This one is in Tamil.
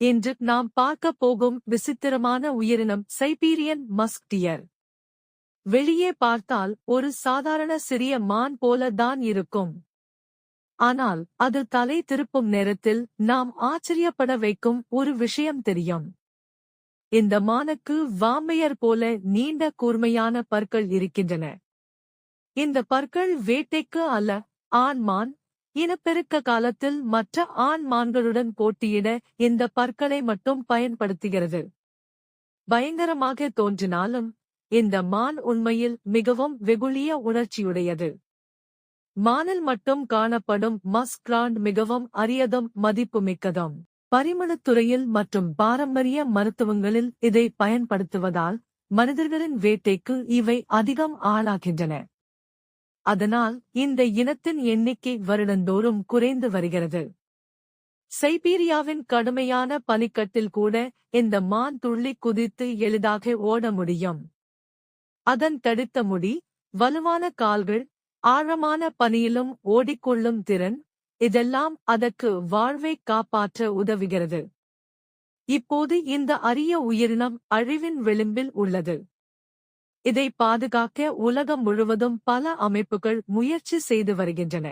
இன்று நாம் பார்க்கப் போகும் விசித்திரமான உயிரினம் சைபீரியன் மஸ்க்டியர். வெளியே பார்த்தால் ஒரு சாதாரண சிறிய மான் போல தான் இருக்கும். ஆனால் அது தலை திருப்பும் நேரத்தில் நாம் ஆச்சரியப்பட வைக்கும் ஒரு விஷயம் தெரியும். இந்த மானுக்கு வாம்பையர் போல நீண்ட கூர்மையான பற்கள் இருக்கின்றன. இந்த பற்கள் வேட்டைக்கு அல்ல ஆண் மான் இனப்பெருக்க காலத்தில் மற்ற ஆண் மான்களுடன் போட்டியிட இந்த பற்களை மட்டும் பயன்படுத்துகிறது. பயங்கரமாக தோன்றினாலும் இந்த மான் உண்மையில் மிகவும் வெகுளிய உணர்ச்சியுடையது. மானில் மட்டும் காணப்படும் மஸ்கிராண்ட் மிகவும் அரியதும் மதிப்புமிக்கதும். பரிமளத்துறையில் மற்றும் பாரம்பரிய மருத்துவங்களில் இதை பயன்படுத்துவதால் மனிதர்களின் வேட்டைக்கு இவை அதிகம் ஆளாகின்றன. அதனால் இந்த இனத்தின் எண்ணிக்கை வருடந்தோறும் குறைந்து வருகிறது. சைபீரியாவின் கடுமையான பனிக்கட்டில் கூட இந்த மான் துள்ளி குதித்து எளிதாக ஓட முடியும். அதன் தடித்த முடி வலுவான கால்கள் ஆழமான பனியிலும் ஓடிக்கொள்ளும் திறன் இதெல்லாம் அதற்கு வாழ்வை காப்பாற்ற உதவுகிறது. இப்போது இந்த அரிய உயிரினம் அழிவின் விளிம்பில் உள்ளது. இதை பாதுகாக்க உலகம் முழுவதும் பல அமைப்புகள் முயற்சி செய்து வருகின்றன.